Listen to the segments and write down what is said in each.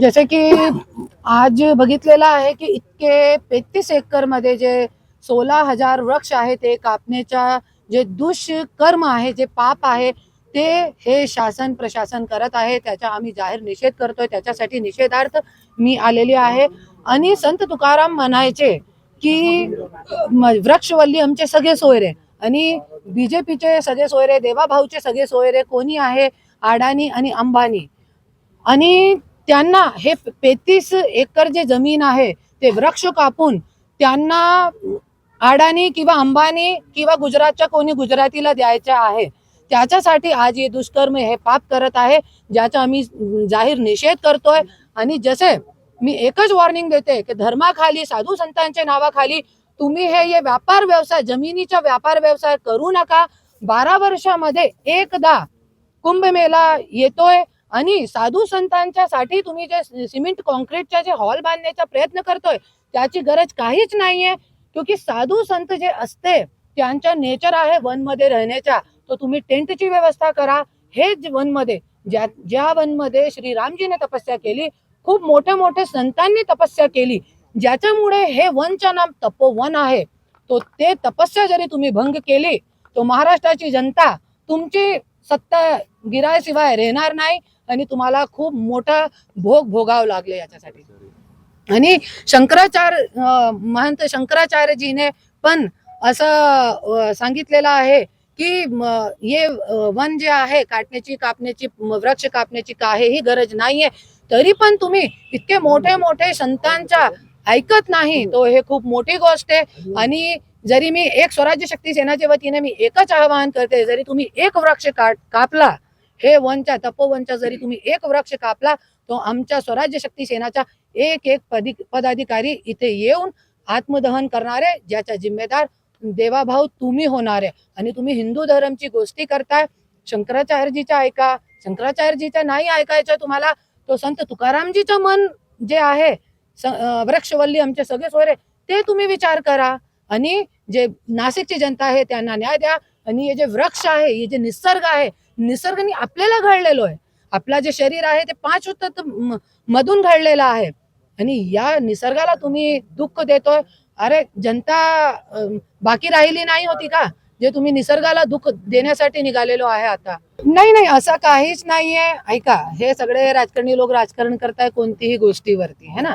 जसे की आज बघितलेलं आहे की इतके तेहतीस एकरमध्ये जे सोळा हजार वृक्ष आहे ते कापण्याच्या जे दुष्कर्म आहे जे पाप आहे ते हे शासन प्रशासन करत आहे. त्याचा आम्ही जाहीर निषेध करतोय. त्याच्यासाठी निषेधार्थ मी आलेली आहे. आणि संत तुकाराम म्हणायचे की म- वृक्षवल्ली आमचे सगळे सोयरे आणि बीजेपीचे सगळे सोयरे देवाभाऊचे सगळे सोयरे कोणी आहे? अडाणी आणि अंबानी. आणि त्यांना हे पेतीस एकर जे जमीन आहे ते वृक्ष कापून त्यांना अडाणी किंवा अंबानी किंवा गुजरातच्या कोणी गुजरातीला द्यायच्या आहे त्याच्यासाठी आज हे दुष्कर्म हे पाप करत आहे ज्याचा आम्ही जाहीर निषेध करतोय. आणि जसे मी एकच वॉर्निंग देते की धर्माखाली साधू संतांच्या नावाखाली तुम्ही हे हे व्यापार व्यवसाय जमिनीचा व्यापार व्यवसाय करू नका. बारा वर्षामध्ये एकदा कुंभमेळा येतोय आणि साधू संतांच्या साठी तुम्ही जे सिमेंट कॉन्क्रीटच्या जे हॉल बांधण्याचा प्रयत्न करतोय त्याची गरज काहीच नाहीये. क्योंकि साधू संत जे असते त्यांचा नेचर आहे वनमध्ये राहण्याचा. तो तुम्ही टेंटची व्यवस्था करा. हेच वनमध्ये ज्या ज्या वनमध्ये श्रीरामजीने तपस्या केली खूप मोठ्या मोठ्या संतांनी तपस्या केली. ज्याच्यामुळे हे वनचं नाम तपोवन आहे. तो ते तपस्या जरी तुम्ही भंग केली तो महाराष्ट्राची जनता तुमची सत्ता गिरायशिवाय राहणार नाही. आणि तुम्हाला खूप मोठा भोग भोगावं लागले याच्यासाठी. आणि शंकराचार्य महंत शंकराचार्यजीने पण असं सांगितलेलं आहे की हे वन जे आहे काटण्याची कापण्याची वृक्ष कापण्याची काहीही गरज नाहीये तरी पण तुम्ही इतके मोठे मोठे संतांच्या ऐकत नाही तो हे खूप मोठी गोष्ट आहे. आणि जरी मी एक स्वराज्य शक्ती सेनाच्या वतीने मी एकच आवाहन करते जरी तुम्ही एक वृक्ष काट कापला हे वनच्या तपोवनच्या जरी तुम्ही एक वृक्ष कापला तो आमच्या स्वराज्य शक्ती सेनाच्या एक एक पदी पदाधिकारी इथे येऊन आत्मदहन करणारे ज्याचा जिम्मेदार देवाभाऊ तुम्ही होणार. आहे आणि तुम्ही हिंदू धर्मची गोष्टी करताय शंकराचार्यजीच्या ऐका. शंकराचार्यजीच्या नाही ऐकायचं तुम्हाला तो संत तुकारामजीचं मन जे आहे वृक्षवल्ली आमचे सगळे सोयरे ते तुम्ही विचार करा. आणि जे नाशिकची जनता आहे त्यांना न्याय द्या. आणि हे जे वृक्ष आहे हे जे निसर्ग आहे निसर्गाने आपल्याला घडलेलो आहे. आपला जे शरीर आहे ते पाच होतं मधून घडलेलं आहे. आणि या निसर्गाला तुम्ही दुःख देतोय. अरे जनता बाकी राहिली नाही होती का? जे तुम्ही निसर्गाला दुःख देण्यासाठी निघालेलो आहे आता. नाही नाही असं काहीच नाहीये. ऐका हे सगळे राजकारणी लोक राजकारण करताय कोणतीही गोष्टीवरती है ना?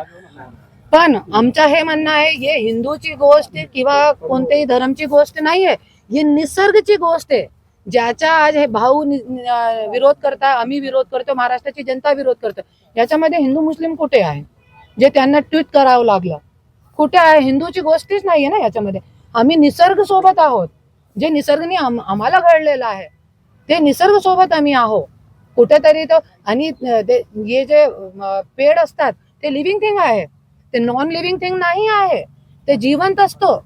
पण आमचं हे म्हणणं आहे हे हिंदूची गोष्ट किंवा कोणत्याही धर्मची गोष्ट नाहीये. ही निसर्गची गोष्ट आहे. ज्याचा आज हे भाऊ नि- विरोध करता आम्ही विरोध करतो महाराष्ट्राची जनता विरोध करतो. याच्यामध्ये हिंदू मुस्लिम कुठे आहे? जे त्यांना ट्विट करावं लागलं. कुठे आहे? हिंदूची गोष्टीच नाहीये ना याच्यामध्ये. आम्ही निसर्ग सोबत आहोत. जे निसर्गने आम्हाला घडलेलं आहे ते निसर्ग सोबत आम्ही आहो कुठेतरी तो आणि ते हे जे पेड असतात ते लिव्हिंग थिंग आहे. ते नॉन लिव्हिंग थिंग नाही आहे. ते जिवंत असतं.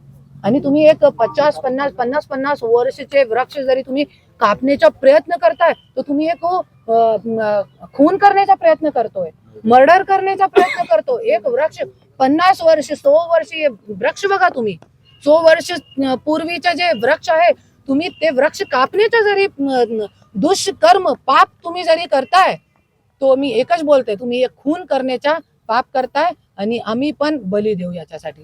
आणि तुम्ही एक पचास पन्नास पन्नास पन्नास वर्षचे वृक्ष जरी तुम्ही कापण्याचा प्रयत्न करताय तर तुम्ही एक खून करण्याचा प्रयत्न करतोय मर्डर करण्याचा प्रयत्न करतो एक वृक्ष पन्नास वर्ष सो वर्ष वृक्ष बघा तुम्ही. सो वर्ष पूर्वीचे जे वृक्ष आहे तुम्ही ते वृक्ष कापण्याचा जरी दुष्कर्म पाप तुम्ही जरी करताय तो मी एकच बोलते तुम्ही एक खून करण्याचा पाप करताय आणि आम्ही पण बली देऊ याच्यासाठी.